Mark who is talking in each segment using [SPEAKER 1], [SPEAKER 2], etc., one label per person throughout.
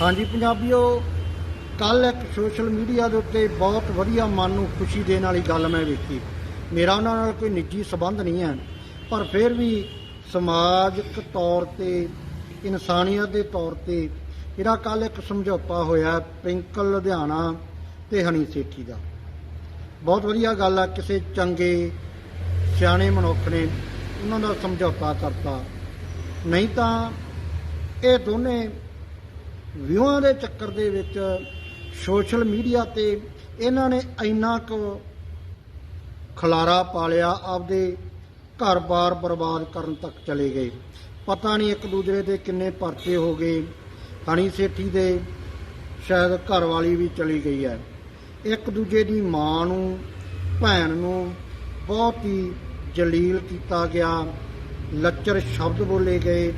[SPEAKER 1] ਹਾਂਜੀ, ਪੰਜਾਬੀਓ ਕੱਲ ਇੱਕ ਸੋਸ਼ਲ ਮੀਡੀਆ ਦੇ ਉੱਤੇ ਬਹੁਤ ਵਧੀਆ ਮਨ ਨੂੰ ਖੁਸ਼ੀ ਦੇਣ ਵਾਲੀ ਗੱਲ ਮੈਂ ਵੇਖੀ। ਮੇਰਾ ਉਹਨਾਂ ਨਾਲ ਕੋਈ ਨਿੱਜੀ ਸਬੰਧ ਨਹੀਂ ਹੈ, ਪਰ ਫਿਰ ਵੀ ਸਮਾਜਿਕ ਤੌਰ ਤੇ, ਇਨਸਾਨੀਅਤ ਦੇ ਤੌਰ ਤੇ ਜਿਹੜਾ ਕੱਲ ਇੱਕ ਸਮਝੌਤਾ ਹੋਇਆ ਪ੍ਰਿੰਕਲ ਲੁਧਿਆਣਾ ਤੇ ਹਨੀ ਸੇਠੀ ਦਾ। ਬਹੁਤ ਵਧੀਆ ਗੱਲ ਆ, ਕਿਸੇ ਚੰਗੇ, ਸਿਆਣੇ ਮਨੁੱਖ ਨੇ ਉਹਨਾਂ ਦਾ ਸਮਝੌਤਾ ਕਰਤਾ। ਨਹੀਂ ਤਾਂ ਇਹ ਦੋਨੇ ਵਿਊਹਾਂ ਦੇ ਚੱਕਰ ਦੇ ਵਿੱਚ ਸੋਸ਼ਲ ਮੀਡੀਆ ਤੇ ਇਹਨਾਂ ਨੇ ਇੰਨਾ ਕੁ ਖਲਾਰਾ ਪਾਲਿਆ, ਆਪਦੇ ਘਰ-ਬਾਰ ਬਰਬਾਦ ਕਰਨ ਤੱਕ ਚਲੇ ਗਏ। ਪਤਾ ਨਹੀਂ ਇੱਕ ਦੂਜੇ ਦੇ ਕਿੰਨੇ ਪਰਚੇ ਹੋ ਗਏ। ਹਣੀ ਸੇਠੀ ਦੇ ਸ਼ਾਇਦ ਘਰ ਵਾਲੀ ਵੀ ਚਲੀ ਗਈ ਹੈ। ਇੱਕ ਦੂਜੇ ਦੀ ਮਾਂ ਨੂੰ, ਭੈਣ ਨੂੰ ਬਹੁਤ ਹੀ ਜਲੀਲ ਕੀਤਾ ਗਿਆ। ਲੱਚਰ ਸ਼ਬਦ ਬੋਲੇ ਗਏ।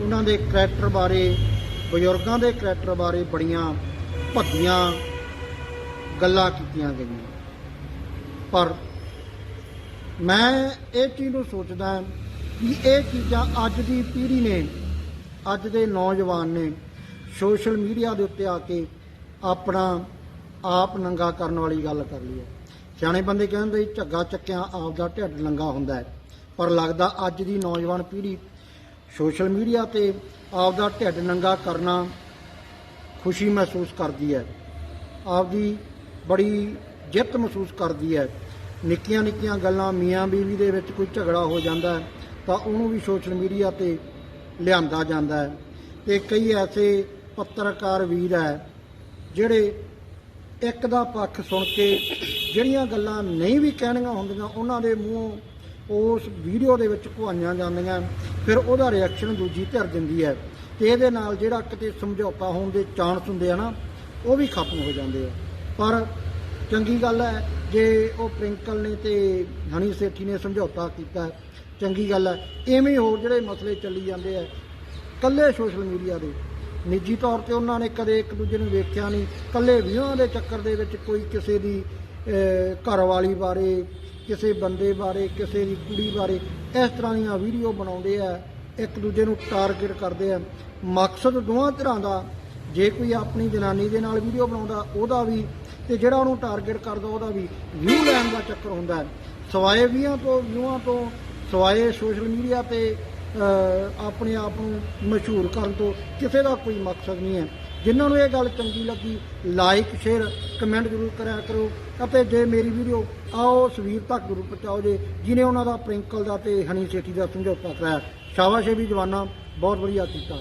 [SPEAKER 1] ਉਹਨਾਂ ਦੇ ਕਰੈਕਟਰ ਬਾਰੇ ਬਜ਼ੁਰਗਾਂ ਦੇ ਕਰੈਕਟਰ ਬਾਰੇ ਬੜੀਆਂ ਭੱਗੀਆਂ ਗੱਲਾਂ ਕੀਤੀਆਂ ਗਈਆਂ। ਪਰ ਮੈਂ ਇਹ ਚੀਜ਼ ਨੂੰ ਸੋਚਦਾ ਕਿ ਇਹ ਚੀਜ਼ਾਂ ਅੱਜ ਦੀ ਪੀੜ੍ਹੀ ਨੇ, ਅੱਜ ਦੇ ਨੌਜਵਾਨ ਨੇ ਸੋਸ਼ਲ ਮੀਡੀਆ ਦੇ ਉੱਤੇ ਆ ਕੇ ਆਪਣਾ ਆਪ ਨੰਗਾ ਕਰਨ ਵਾਲੀ ਗੱਲ ਕਰ ਲਈ ਹੈ। ਸਿਆਣੇ ਬੰਦੇ ਕਹਿੰਦੇ ਝੱਗਾ ਚੱਕਿਆ ਆਪ ਦਾ ਢਿੱਡ ਨੰਗਾ ਹੁੰਦਾ ਹੈ, ਪਰ ਲੱਗਦਾ ਅੱਜ ਦੀ ਨੌਜਵਾਨ ਪੀੜ੍ਹੀ ਸੋਸ਼ਲ ਮੀਡੀਆ ਤੇ ਆਪ ਦਾ ਢਿੱਡ ਨੰਗਾ ਕਰਨਾ ਖੁਸ਼ੀ ਮਹਿਸੂਸ ਕਰਦੀ ਹੈ। ਆਪਦੀ ਬੜੀ ਜਿੱਤ ਮਹਿਸੂਸ ਕਰਦੀ ਹੈ। ਨਿੱਕੀਆਂ ਨਿੱਕੀਆਂ ਗੱਲਾਂ ਮੀਆਂ ਬੀਵੀ ਦੇ ਵਿੱਚ ਕੋਈ ਝਗੜਾ ਹੋ ਜਾਂਦਾ ਤਾਂ ਉਹਨੂੰ ਵੀ ਸੋਸ਼ਲ ਮੀਡੀਆ ਤੇ ਲਿਆਂਦਾ ਜਾਂਦਾ ਹੈ। ਤੇ ਕਈ ਐਸੇ ਪੱਤਰਕਾਰ ਵੀਰ ਹੈ ਜਿਹੜੇ ਇੱਕ ਦਾ ਪੱਖ ਸੁਣ ਕੇ ਜਿਹੜੀਆਂ ਗੱਲਾਂ ਨਹੀਂ ਵੀ ਕਹਿਣੀਆਂ ਹੁੰਦੀਆਂ, ਉਹਨਾਂ ਦੇ ਮੂੰਹੋਂ ਉਸ ਵੀਡੀਓ ਦੇ ਵਿੱਚ ਘੁਆਈਆਂ ਜਾਂਦੀਆਂ, ਫਿਰ ਉਹਦਾ ਰਿਐਕਸ਼ਨ ਦੂਜੀ ਧਿਰ ਦਿੰਦੀ ਹੈ ਤੇ ਇਹਦੇ ਨਾਲ ਜਿਹੜਾ ਕਿਤੇ ਸਮਝੌਤਾ ਹੋਣ ਦੇ ਚਾਂਸ ਹੁੰਦੇ ਆ ਨਾ, ਉਹ ਵੀ ਖਤਮ ਹੋ ਜਾਂਦੇ ਆ। ਪਰ ਚੰਗੀ ਗੱਲ ਹੈ, ਜੇ ਉਹ ਪ੍ਰਿੰਕਲ ਨੇ ਤੇ ਹਨੀ ਸੇਠੀ ਨੇ ਸਮਝੌਤਾ ਕੀਤਾ, ਚੰਗੀ ਗੱਲ ਹੈ। ਐਵੇਂ ਹੋਰ ਜਿਹੜੇ ਮਸਲੇ ਚੱਲੀ ਜਾਂਦੇ ਆ ਕੱਲੇ ਸੋਸ਼ਲ ਮੀਡੀਆ ਦੇ। ਨਿੱਜੀ ਤੌਰ ਤੇ ਉਹਨਾਂ ਨੇ ਕਦੇ ਇੱਕ ਦੂਜੇ ਨੂੰ ਵੇਖਿਆ ਨਹੀਂ। ਕੱਲੇ ਵਿਊਹਾਂ ਦੇ ਚੱਕਰ ਦੇ ਵਿੱਚ ਕੋਈ ਕਿਸੇ ਦੀ ਘਰਵਾਲੀ ਬਾਰੇ ਕਿਸੇ ਬੰਦੇ ਬਾਰੇ, ਕਿਸੇ ਦੀ ਕੁੜੀ ਬਾਰੇ ਇਸ ਤਰ੍ਹਾਂ ਦੀਆਂ ਵੀਡੀਓ ਬਣਾਉਂਦੇ ਆ, ਇੱਕ ਦੂਜੇ ਨੂੰ ਟਾਰਗੇਟ ਕਰਦੇ ਆ। ਮਕਸਦ ਦੋਵਾਂ ਤਰ੍ਹਾਂ ਦਾ, ਜੇ ਕੋਈ ਆਪਣੀ ਜਨਾਨੀ ਦੇ ਨਾਲ ਵੀਡੀਓ ਬਣਾਉਂਦਾ, ਉਹਦਾ ਵੀ ਤੇ ਜਿਹੜਾ ਉਹਨੂੰ ਟਾਰਗੇਟ ਕਰਦਾ, ਉਹਦਾ ਵੀ ਵਿਊ ਲੈਣ ਦਾ ਚੱਕਰ ਹੁੰਦਾ ਹੈ। ਸਵਾਏ ਵੀਆਂ ਤੋਂ ਵਿਊਆਂ ਤੋਂ, ਸਵਾਏ ਸੋਸ਼ਲ ਮੀਡੀਆ ਤੇ ਆਪਣੇ ਆਪ ਨੂੰ ਮਸ਼ਹੂਰ ਕਰਨ ਤੋਂ ਕਿਸੇ ਦਾ ਕੋਈ ਮਕਸਦ ਨਹੀਂ ਹੈ। ਜਿਨ੍ਹਾਂ ਨੂੰ ਇਹ ਗੱਲ ਚੰਗੀ ਲੱਗੀ ਲਾਈਕ ਸ਼ੇਅਰ ਕਮੈਂਟ ਜ਼ਰੂਰ ਕਰਿਆ ਕਰੋ। ਅਤੇ ਜੇ ਮੇਰੀ ਵੀਡੀਓ ਆਓ, ਸਵੀਰ ਤੱਕ ਜ਼ਰੂਰ ਪਹੁੰਚਾਓ ਜੇ ਜਿਨੇ ਉਹਨਾਂ ਦਾ ਪ੍ਰਿੰਕਲ ਦਾ ਤੇ ਹਨੀ ਸੇਠੀ ਦਾ ਸਮਝੌਤਾ ਕਰਾਇਆ। ਸ਼ਾਬਾਸ਼ ਏ ਵੀ ਜਵਾਨਾ, ਬਹੁਤ ਵਧੀਆ ਕੀਤਾ।